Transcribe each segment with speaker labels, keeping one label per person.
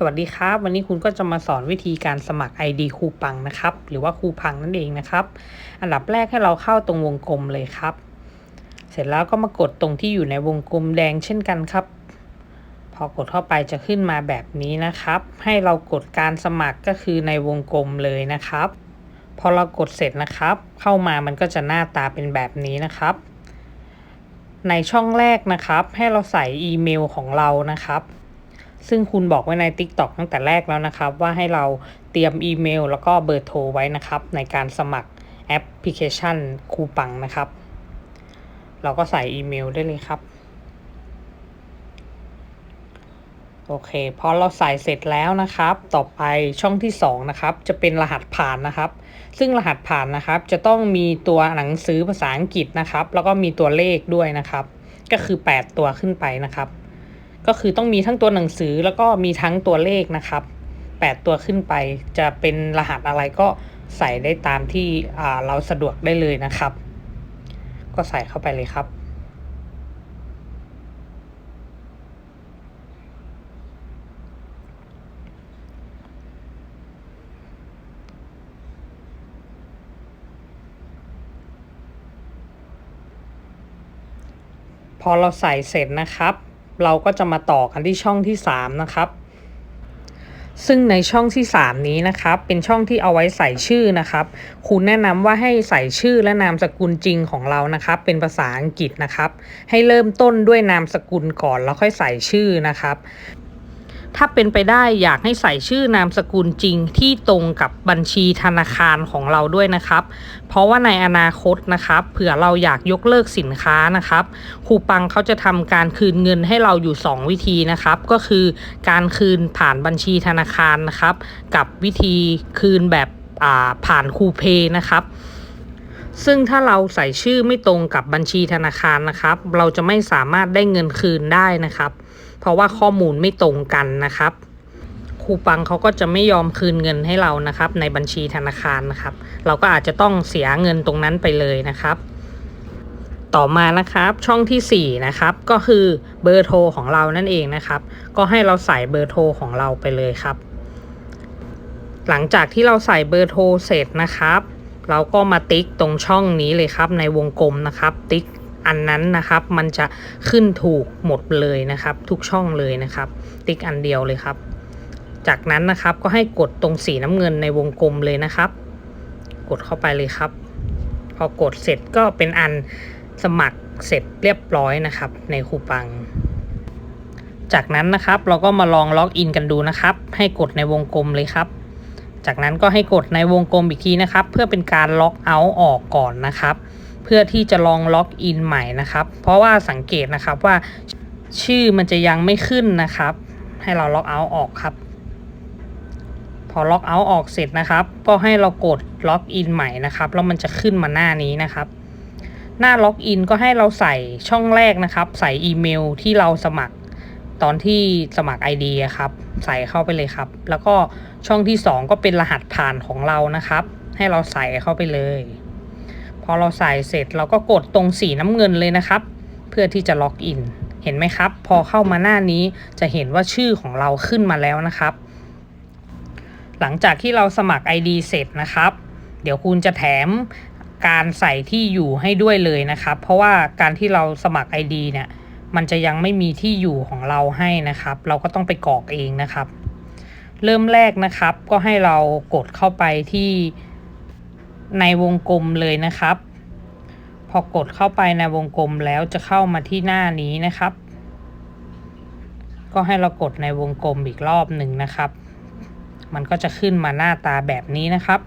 Speaker 1: สวัสดีครับ วันนี้คุณก็จะมาสอนวิธีการสมัคร ID คูปังนะครับ หรือว่าคูพังนั่นเองนะครับ อันดับแรกให้เราเข้าตรงวงกลมเลยครับ เสร็จแล้วก็มากดตรงที่อยู่ในวงกลมแดงเช่นกันครับ พอกดเข้าไปจะขึ้นมาแบบนี้นะครับ ให้เรากดการสมัครก็คือในวงกลมเลยนะครับ พอเรากดเสร็จนะครับ เข้ามามันก็จะหน้าตาเป็นแบบนี้นะครับ ในช่องแรกนะครับ ให้เราใส่อีเมลของเรานะครับ ซึ่งคุณบอกไว้ใน TikTok ตั้งแต่แรกแล้วนะครับ ว่าให้เราเตรียมอีเมล แล้วก็เบอร์โทรไว้นะครับ ในการสมัครแอปพลิเคชันคูปังนะครับ เราก็ใส่อีเมลได้เลยครับโอเคพอเราใส่เสร็จแล้วนะครับ ต่อไปช่องที่2นะครับ จะเป็นรหัสผ่านนะครับ ซึ่งรหัสผ่านนะครับ จะต้องมีตัวหนังสือภาษาอังกฤษนะครับ แล้วก็มีตัวเลขด้วยนะครับ ก็คือ 8 ตัวขึ้นไปนะครับ ก็คือต้องมีทั้งตัวหนังสือแล้วก็มีทั้งตัวเลขนะครับ 8 ตัวขึ้นไปจะเป็นรหัสอะไรก็ใส่ได้ตามที่เราสะดวกได้เลยนะครับ ก็ใส่เข้าไปเลยครับพอเราใส่เสร็จนะครับ เราก็จะมาต่อกันที่ช่องที่ 3 นะครับ ซึ่งในช่องที่ 3 นี้นะครับ เป็นช่องที่เอาไว้ใส่ชื่อนะครับ คุณแนะนำว่าให้ใส่ชื่อและนามสกุลจริงของเรานะครับ เป็นภาษาอังกฤษนะครับ ให้เริ่มต้นด้วยนามสกุลก่อนแล้วค่อยใส่ชื่อนะครับ ถ้าเป็นไปได้อยากให้ใส่ชื่อนามสกุลจริงที่ตรงกับบัญชีธนาคารของเราด้วยนะครับ เพราะว่าในอนาคตนะครับ เผื่อเราอยากยกเลิกสินค้านะครับคูปังเขาจะทำการคืนเงินให้เราอยู่ 2 วิธีนะครับ ก็คือการคืนผ่านบัญชีธนาคารนะครับ กับวิธีคืนแบบผ่านคูเพนะครับซึ่งถ้าเราใส่ชื่อไม่ตรงกับบัญชีธนาคารนะครับ เราจะไม่สามารถได้เงินคืนได้นะครับ เพราะว่าข้อมูลไม่ตรงกันนะครับครูปังเขาก็จะไม่ยอมคืนเงินให้เรานะครับ ในบัญชีธนาคารนะครับ เราก็อาจจะต้องเสียเงินตรงนั้นไปเลยนะครับ ต่อมานะครับช่องที่ 4 นะครับ ก็คือเบอร์โทรของเรานั่นเองนะครับ ก็ให้เราใส่เบอร์โทรของเราไปเลยครับ หลังจากที่เราใส่เบอร์โทรเสร็จนะครับเราก็มาติ๊กตรงช่องนี้เลยครับในวงกลมนะครับ ติ๊ก อันนั้นนะครับ มันจะขึ้นถูกหมดเลยนะครับ ทุกช่องเลยนะครับ ติ๊กอันเดียวเลยครับ จากนั้นนะครับก็ให้กดตรงสีน้ำเงินในวงกลมเลยนะครับ กดเข้าไปเลยครับ พอกดเสร็จก็เป็นอันสมัครเสร็จเรียบร้อยนะครับ ในคูปัง จากนั้นนะครับเราก็มาลองล็อกอินกันดูนะครับ ให้กดในวงกลมเลยครับ จากนั้นก็ให้กดในวงกลมอีกทีนะครับ เพื่อเป็นการล็อกเอาท์ออกก่อนนะครับ พื่อที่จะลองล็อกอินใหม่นะครับ เพราะว่าสังเกตนะครับว่าชื่อมันจะยังไม่ขึ้นนะครับ ให้เราล็อกเอาท์ออกครับ พอล็อกเอาท์ออกเสร็จนะครับ ก็ให้เรากดล็อกอินใหม่นะครับแล้วมันจะขึ้นมาหน้านี้นะครับ หน้าล็อกอินก็ให้เราใส่ช่องแรกนะครับ ใส่อีเมลที่เราสมัครตอนที่สมัคร ID ครับ ใส่เข้าไปเลยครับ แล้วก็ช่องที่ 2 ก็เป็นรหัสผ่านของเรานะครับ ให้เราใส่เข้าไปเลย อเราใส่เสร็จเราก็กดตรงสีน้ำเงินเลยนะครับ เพื่อที่จะล็อกอิน เห็นไหมครับ พอเข้ามาหน้านี้จะเห็นว่าชื่อของเราขึ้นมาแล้วนะครับ หลังจากที่เราสมัคร ID เสร็จนะครับ เดี๋ยวคุณจะแถมการใส่ที่อยู่ให้ด้วยเลยนะครับ เพราะว่าการที่เราสมัคร ID เนี่ยมันจะยังไม่มีที่อยู่ของเราให้นะครับ เราก็ต้องไปกรอกเองนะครับ เริ่มแรกนะครับก็ให้เรากดเข้าไปที่ ในวงกลมเลยนะครับ พอกดเข้าไปในวงกลมแล้วจะเข้ามาที่หน้านี้นะครับ ก็ให้เรากดในวงกลมอีกรอบหนึ่งนะครับ มันก็จะขึ้นมาหน้าตาแบบนี้นะครับ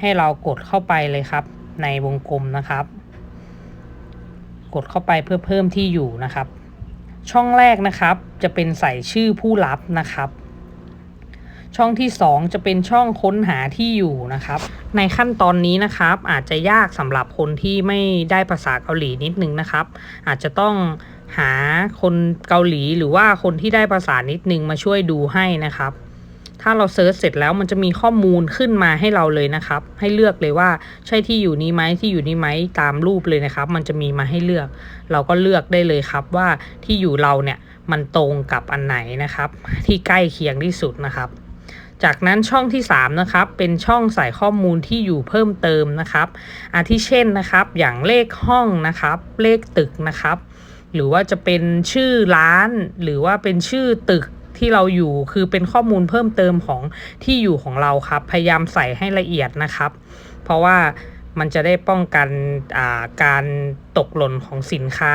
Speaker 1: ให้เรากดเข้าไปเลยครับ ในวงกลมนะครับ กดเข้าไปเพื่อเพิ่มที่อยู่นะครับ ช่องแรกนะครับ จะเป็นใส่ชื่อผู้รับนะครับ ช่องที่ 2 จะเป็นช่องค้นหาที่อยู่นะครับ ในขั้นตอนนี้นะครับ อาจจะยากสำหรับคนที่ไม่ได้ภาษาเกาหลีนิดนึงนะครับ อาจจะต้องหาคนเกาหลีหรือว่าคนที่ได้ภาษานิดนึงมาช่วยดูให้นะครับ ถ้าเราเซิร์ชเสร็จแล้วมันจะมีข้อมูลขึ้นมาให้เราเลยนะครับ ให้เลือกเลยว่าใช่ที่อยู่นี้ไหมที่อยู่นี้ไหมตามรูปเลยนะครับ มันจะมีมาให้เลือก เราก็เลือกได้เลยครับว่าที่อยู่เราเนี่ยมันตรงกับอันไหนนะครับ ที่ใกล้เคียงที่สุดนะครับ จากนั้นช่องที่ 3 นะครับ เป็นช่องใส่ข้อมูลที่อยู่เพิ่มเติมนะครับ อาทิเช่นนะครับ อย่างเลขห้องนะครับ เลขตึกนะครับ หรือว่าจะเป็นชื่อร้าน หรือว่าเป็นชื่อตึกที่เราอยู่คือเป็นข้อมูลเพิ่มเติมของที่อยู่ของเราครับ พยายามใส่ให้ละเอียดนะครับ เพราะว่ามันจะได้ป้องกันการตกหล่นของสินค้า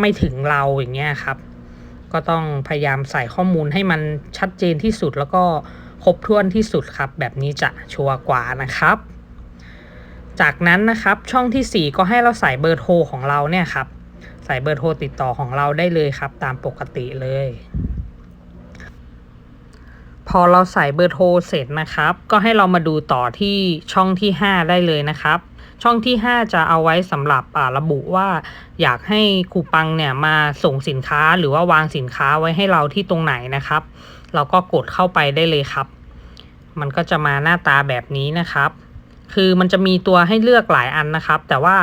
Speaker 1: ไม่ถึงเราอย่างเงี้ยครับ ก็ต้องพยายามใส่ข้อมูลให้มันชัดเจนที่สุดแล้วก็ ครบถ้วนที่สุดครับ แบบนี้จะชัวร์กว่านะครับ จากนั้นนะครับช่องที่ 4 ก็ให้เราใส่เบอร์โทรของเราเนี่ยครับ ใส่เบอร์โทรติดต่อของเราได้เลยครับ ตามปกติเลย พอเราใส่เบอร์โทรเสร็จนะครับ ก็ให้เรามาดูต่อที่ช่องที่ 5 ได้เลยนะครับช่องที่ 5 จะเอาไว้สำหรับระบุว่า อยากให้คูปังเนี่ยมาส่งสินค้าหรือว่าวางสินค้าไว้ให้เราที่ตรงไหนนะครับ เราก็กดเข้าไปได้เลยครับ มันก็จะมาหน้าตาแบบนี้นะครับ คือมันจะมีตัวให้เลือกหลายอันนะครับ แต่ว่า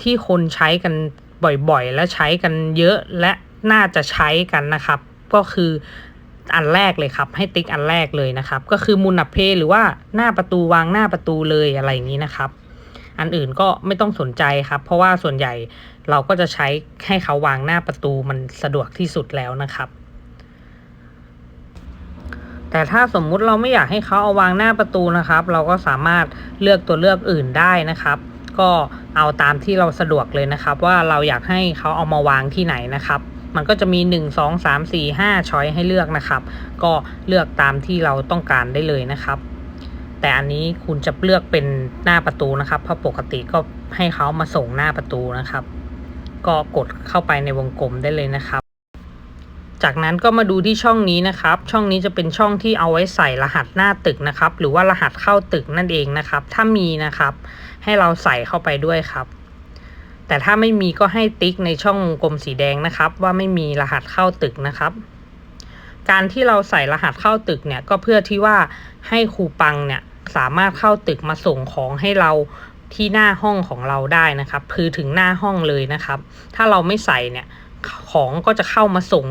Speaker 1: ที่คนใช้กันบ่อยๆ และใช้กันเยอะและน่าจะใช้กันนะครับ ก็คืออันแรกเลยครับ ให้ติ๊กอันแรกเลยนะครับ ก็คือมุนเพหรือว่าหน้าประตูวางหน้าประตูเลยอะไรอย่างนี้นะครับ อันอื่นก็ไม่ต้องสนใจครับ เพราะว่าส่วนใหญ่เราก็จะใช้ให้เขาวางหน้าประตูมันสะดวกที่สุดแล้วนะครับ แต่ถ้าสมมุติเราไม่อยากให้เขาเอาวางหน้าประตูนะครับ เราก็สามารถเลือกตัวเลือกอื่นได้นะครับ ก็เอาตามที่เราสะดวกเลยนะครับ ว่าเราอยากให้เขาเอามาวางที่ไหนนะครับ มันก็จะมี 1 2 3 4 5ช้อยให้เลือกนะครับ ก็เลือกตามที่เราต้องการได้เลยนะครับ แต่อันนี้คุณจะเลือกเป็นหน้าประตูนะครับ เพราะปกติก็ให้เขามาส่งหน้าประตูนะครับ ก็กดเข้าไปในวงกลมได้เลยนะครับ จากนั้นก็มาดูที่ช่องนี้นะครับ ช่องนี้จะเป็นช่องที่เอาไว้ใส่รหัสหน้าตึกนะครับ หรือว่ารหัสเข้าตึกนั่นเองนะครับ ถ้ามีนะครับ ให้เราใส่เข้าไปด้วยครับ แต่ถ้าไม่มีก็ให้ติ๊กในช่องวงกลมสีแดงนะครับ ว่าไม่มีรหัสเข้าตึกนะครับ การที่เราใส่รหัสเข้าตึกเนี่ยก็เพื่อที่ว่าให้ครูปังเนี่ยสามารถเข้าตึกมาส่งของให้เราที่หน้าห้องของเราได้นะครับ คือถึงหน้าห้องเลยนะครับ ถ้าเราไม่ใส่เนี่ย ของก็จะเข้ามาส่ง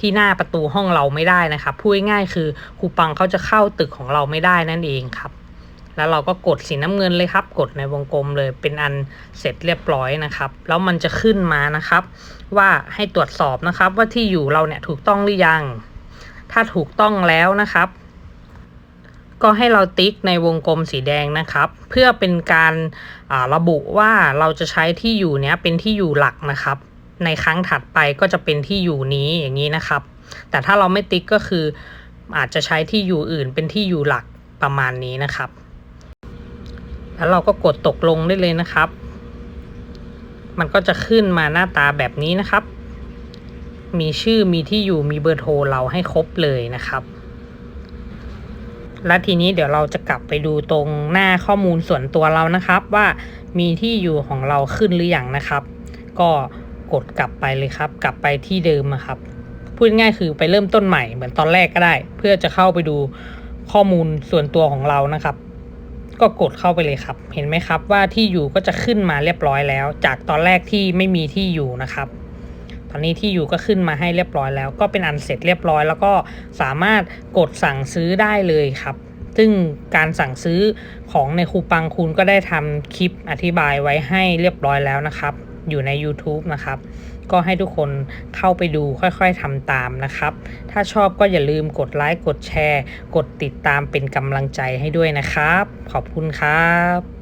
Speaker 1: ที่หน้าประตูห้องเราไม่ได้นะครับพูดง่ายคือคูปังเขาจะเข้าตึกของเราไม่ได้นั่นเองครับ แล้วเราก็กดสีน้ำเงินเลยครับ กดในวงกลมเลยเป็นอันเสร็จเรียบร้อยนะครับ แล้วมันจะขึ้นมานะครับ ว่าให้ตรวจสอบนะครับ ว่าที่อยู่เราเนี่ยถูกต้องหรือยัง ถ้าถูกต้องแล้วนะครับ ก็ให้เราติ๊กในวงกลมสีแดงนะครับ เพื่อเป็นการระบุว่าเราจะใช้ที่อยู่เนี้ยเป็นที่อยู่หลักนะครับ ในครั้งถัดไปก็จะเป็นที่อยู่นี้อย่างนี้นะครับ แต่ถ้าเราไม่ติ๊กก็คืออาจจะใช้ที่อยู่อื่นเป็นที่อยู่หลักประมาณนี้นะครับ แล้วเราก็กดตกลงได้เลยนะครับ มันก็จะขึ้นมาหน้าตาแบบนี้นะครับ มีชื่อมีที่อยู่มีเบอร์โทรเราให้ครบเลยนะครับ และทีนี้เดี๋ยวเราจะกลับไปดูตรงหน้าข้อมูลส่วนตัวเรานะครับ ว่ามีที่อยู่ของเราขึ้นหรืออยังนะครับ ก็ กดกลับไปเลยครับ กลับไปที่เดิมนะครับพูดง่ายคือไปเริ่มต้นใหม่เหมือนตอนแรกก็ได้ เพื่อจะเข้าไปดูข้อมูลส่วนตัวของเรานะครับ ก็กดเข้าไปเลยครับ เห็นไหมครับว่าที่อยู่ก็จะขึ้นมาเรียบร้อยแล้ว จากตอนแรกที่ไม่มีที่อยู่นะครับ ตอนนี้ที่อยู่ก็ขึ้นมาให้เรียบร้อยแล้ว ก็เป็นอันเสร็จเรียบร้อย แล้วก็สามารถกดสั่งซื้อได้เลยครับซึ่งการสั่งซื้อของในคูปังคุณก็ได้ทำคลิปอธิบายไว้ให้เรียบร้อยแล้วนะครับ อยู่ใน YouTube นะครับ ก็ให้ทุกคนเข้าไปดูค่อยๆทำตามนะครับ ถ้าชอบก็อย่าลืมกดไลค์กดแชร์ กดติดตามเป็นกำลังใจให้ด้วยนะครับ ขอบคุณครับ